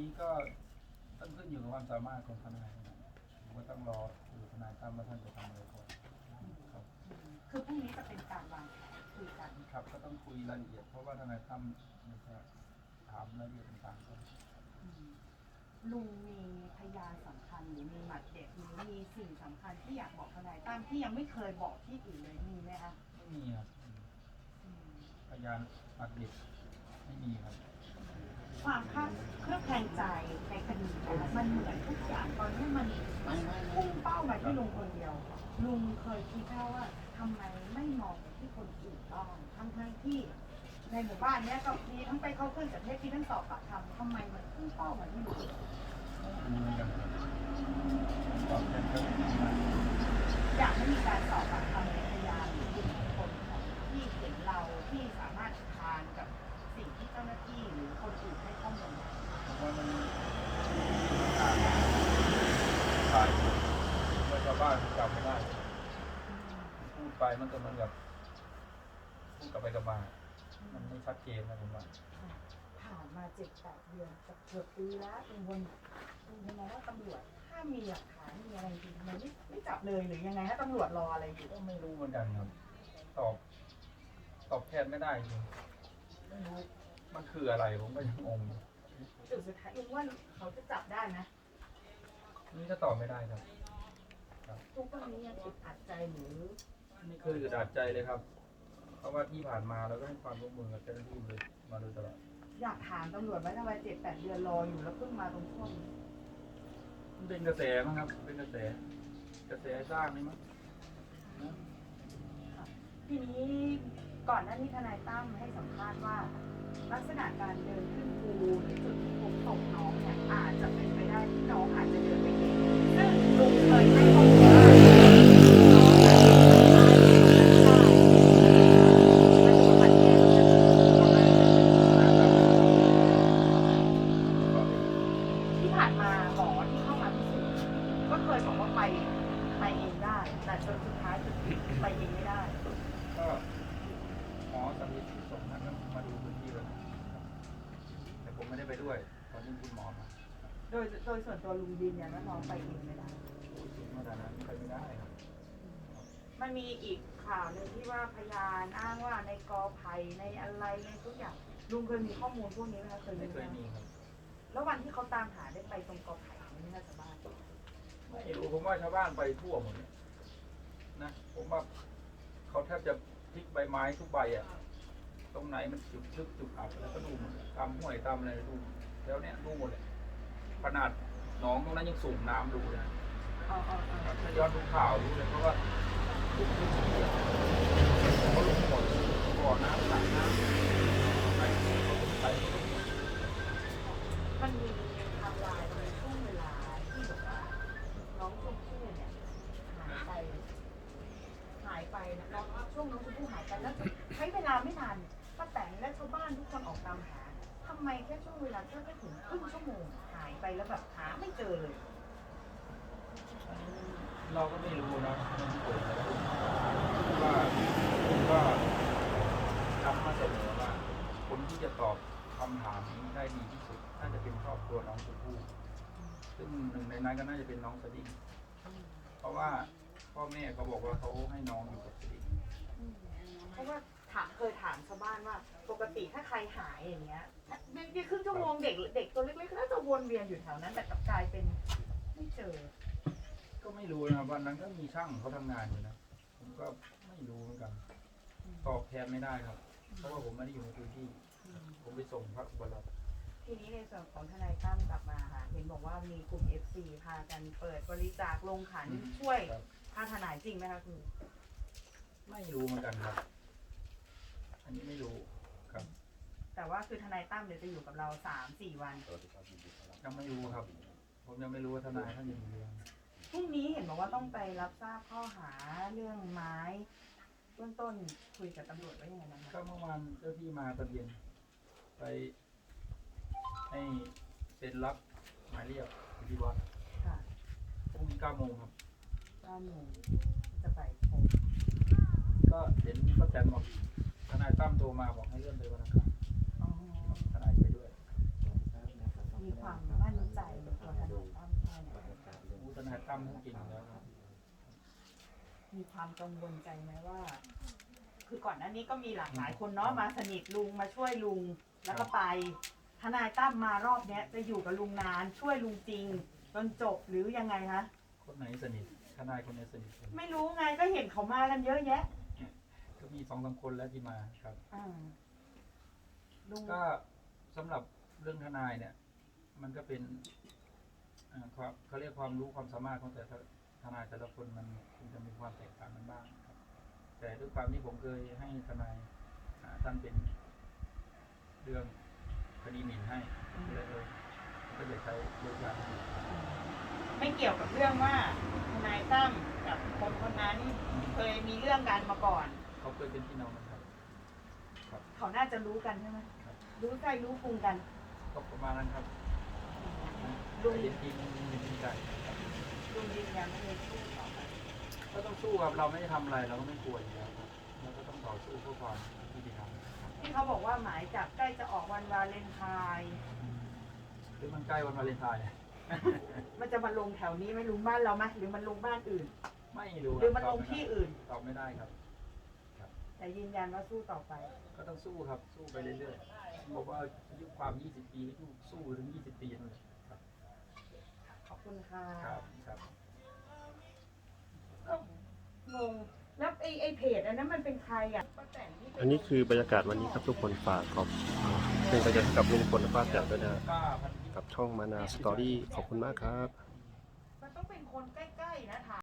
นี้ก็ต้องขึ้นอยู่กับความสามารถของทนายนะครับผมก็ต้องรอดูทนายตั้มว่าท่านจะทำอะไรก่อนครับ คือพรุ่งนี้จะเป็นการวางแผนคุยกันครับก็ต้องคุยรายละเอียดเพราะว่าทนายตั้มจะถามรายละเอียดต่างๆก่อนอืมลุงมีพยานสำคัญหรือมีหมัดเด็ดหรือมีสิ่งสำคัญที่อยากบอกทนายตั้มที่ยังไม่เคยบอกที่อื่นเลยมีไหมคะไม่มีครับอืมอืมพยานหลักเด็ดไม่มีครับ ความคาดเครือบแคลงใจในคดีนะคะมันเหมือนทุกอย่างตอนนี้มันพุ่งเป้ามาที่ลุงคนเดียว ลุงเคยคิดแค่ว่าทำไมไม่มองไปที่คนอื่นบ้างทั้งทั้งๆที่ในหมู่บ้านเนี้ยก็มีทั้งไปเข้าเครื่องจับเท็จมีทั้งสอบปากคำทำไมมันพุ่งเป้ามาที่ลุงไม่รู้เหมือนกันครับตอบแทนก็ไม่ได้อยากให้มีการสอบปากคำในพยานหรือบุคคลของที่เห็นเราที่สามารถท จ้าหน้าที่หรือคนอื่นให้ข้อมูลผมว่ามันตายว่ชาวบ้านจำไม่ได้ พูดไปมันก็เหมือนกับพูดกลับไปกลับมา มันไม่ชัดเจนนะผมว่าผ่านมาเจ็ดแปดเดือนจะเกือบปีแล้วเป็นวนเป็นยังไงว่าตำรวจถ้ามีหลักฐานมีอะไรจริงทำไมไม่ไม่จับเลยหรือยังไงถ้าตำรวจรออะไรอยู่ก็ไม่รู้เหมือนกันครับ ตอบ ตอบแทนไม่ได้จริงไม่รู้ มันคืออะไรผมก็ยังงงอยู่จุดสุดท้ายลุงว่าเขาจะจับได้นะนี่ก็ตอบไม่ได้ครับ ทุกวันนี้ยังอึดอัดใจหรือไม่เคยอึดอัดใจเลยครับ เพราะว่าที่ผ่านมาเราก็ให้ความร่วมมือกับเจ้าหน้าที่เลยมาโดยตลอดอยากถามตำรวจว่าทำไมเจ็ดแปดเดือนรออยู่แล้วเพิ่งมาตรงช่วงนี้มันเป็นกระแสมั้งครับ เป็นกระแส กระแสสร้างนี่มั้งนะทีนี้ก่อนหน้านี้ทนายตั้มให้สัมภาษณ์ว่า ลักษณะการเดินขึ้นภูหรือจุดที่พบศพน้องเนี่ยอาจจะเป็นไปได้ที่น้องอาจจะเดินไปเองซึ่งลุงเคยให้ข้อมูลว่าน้าจจที่ผ่านมาหมอที่เข้ามาพิสูจน์ก็เคยบอกว่าไปไปเองได้ แต่จนสุดท้ายคือไปเองไม่ได้ ก็ หมอสมิทส่งท่านมาดูพื้นที่แล้วนะครับแต่ผมไม่ได้ไปด้วย ตอนนี้คุณหมอมาโดยโดยส่วนตัวลุงยืนยันว่าน้องไปเองไม่ได้ เมื่อนั้นไปไม่ได้ครับ มันมีอีกข่าวหนึ่งที่ว่าพยานอ้างว่าในกอไผ่ในอะไรในทุกอย่างลุงเคยมีข้อมูลพวกนี้ไหมคะเคยไม่มีเคไหมยมีครับ แล้ววันที่เขาตามหาได้ไปตรงกอไผ่ไหมนี่น่าจะบ้านไม่รู้ผมว่าชาวบ้านไปทั่วหมดเลยนะ ผมว่าเขาแทบจะพลิกใบไม้ทุกใบอะ ตรงไหนมันจุดชึกจุดอับแล้วก็ดูหมดตามห้วยตามอะไรดูแล้วเนี้ยดูหมดเลยขนาดหนองตรงนั้นยังสูบน้ำดูเลยนะถ้าย้อนดูข่าวดูเลยเพราะว่าทุกพื้นเขาลงหมดก่อน้ำหลังน้ำไปไปมันมีไทม์ไลน์ในช่วงเวลาที่แบบว่าน้องชมพู่เนี่ยหายไป หายไปนะแล้วช่วงน้องชมพู่หายไปแล้วใช้เวลาไม่นานป้าแตนและชาวบ้านทุกคนออกตามหาทำไมแค่ช่วงเวลาแค่ไม่ถึงครึ่งชั่วโมงหายไปแล้วแบบหาไม่เจอเลย เราก็ไม่รู้นะมันเกิดอะไรขึ้นว่าผมก็นำมาเสนอว่าคนที่จะตอบคำถามนี้ได้ดีที่สุดน่าจะเป็นครอบครัวน้องชมพู่ซึ่งหนึ่งในนั้นก็น่าจะเป็นน้องสดิ้งเพราะว่าพ่อแม่เขาบอกว่าเขาให้น้องอยู่กับสดิ้งเพราะว่าถามเคยถามชาวบ้านว่า ปกติถ้าใครหายอย่างเงี้ยไม่ครึ่งชั่วโมงเด็กเด็กตัวเล็กๆก็น่าจะวนเวียนอยู่แถวนั้นแต่กลับกลายเป็นไม่เจอ ก็ไม่รู้นะครับวันนั้นก็มีช่างเขาทำงานอยู่นะผมก็ไม่รู้เหมือนกัน ตอบแทนไม่ได้ครับ เพราะว่าผมไม่ได้อยู่ในพื้นที่ ผมไปส่งพระอุปรัตน์ทีนี้ในส่วนของทนายตั้มกลับมาค่ะ เห็นบอกว่ามีกลุ่ม FC พากันเปิดบริจาคลงขันช่วยครับค่าทนายจริงไหมคะคุณ ไม่รู้เหมือนกันครับ อันนี้ไม่รู้ครับแต่ว่าคือทนายตั้มเดี๋ยวจะอยู่กับเราสามสี่วันยังไม่รู้ครับ ผมยังไม่รู้ว่าทนายท่านยังอยู่ยังพรุ่งนี้เห็นบอกว่าต้องไปรับทราบข้อหาเรื่องไม้เบื้องต้นคุยกับตำรวจว่ายังไงบ้างก็คะเมื่อวานเจ้าที่มาตอนเย็นไปให้เซ็นรับหมายเรียกที่วัดค่ะพรุ่งนี้เก้าโมงครับเก้าโมงจะไปพบก็เห็นป้าแตนบอกทนายตั้ มโทรมาบอกให้เลื่อนไปวันอังคารอ๋อทนายไปด้วยมีควความมั่นใจในตัวทนายตั้มแค่ไหนผู้ทนายตั้มเขาเก่งอยู่แล้วครับมีความกังวลใจไหมว่า คือก่อนหน้านี้ก็มีหลากหลายคนเนาะมาสนิทลุงมาช่วยลุงแล้วก็ไป ทนายตั้มมารอบเนี้ยจะอยู่กับลุงนานช่วยลุงจริงจนจบหรือยังไงคะคนไหนสนิททนายคนไหนสนิทกันไม่รู้ไงก็เห็นเขามากันเยอะแยะ ก็มีสองสามคนแล้วที่มาครับ อ่าลุงก็สำหรับเรื่องทนายเนี่ย มันก็เป็นเอ่อความเขาเรียกความรู้ความสามารถของแต่ละทนายแต่ละคนมันคงจะมีความแตกต่างกันบ้างครับ แต่ด้วยความที่ผมเคยให้ทนายอ่าท่านเป็นเรื่องคดีหมิ่นให้เลยเออผมก็จะใช้บริการให้ไม่เกี่ยวกับเรื่องว่าทนายตั้มกับคนคนนั้นเคยมีเรื่องกันมาก่อน เขาเคยเป็นพี่น้องกันครับครับ เขาน่าจะรู้กันใช่ไหมครับ รู้ใจรู้พุงกัน ก็ประมาณนั้นครับลุง แต่จริงๆจริงๆใจครับลุงยืนยันไม่ได้สู้ต่อไปก็ต้องสู้ครับ เราไม่ได้ทำอะไรเราก็ไม่กลัวอยู่แล้วครับเราก็ต้องต่อสู้เพื่อความยุติธรรมครับที่เขาบอกว่าหมายจับใกล้จะออกวันวาเลนไทน์หรือมันใกล้วันวาเลนไทน์มันจะมาลงแถวนี้ไหม่ลุงบ้านเราไหมหรือมันลงบ้านอื่น ไม่รู้หรือมันลงที่อื่น ตอบไม่ได้ครับ แต่ยืนยันว่าสู้ต่อไป ก็ต้องสู้ครับ สู้ไปเรื่อยๆบอกว่าอายุความ 20 ปีก็สู้ถึง 20 ปีนั่นแหละครับ ขอบคุณค่ะครับครับก็งงแล้วไอ้ไอ้เพจอันนั้นมันเป็นใครอะป้าแตนที่เป็อันนี้คือบรรยากาศวันนี้ครับทุกคนฝากขอบเป็นกำลังใจให้กับลุงพลและป้าแต๋วด้วยนะป้าพันธิ กับช่องมานาสตอรี่ขอบคุณมากครับ มันต้องเป็นคนใกล้ ๆ นะถาม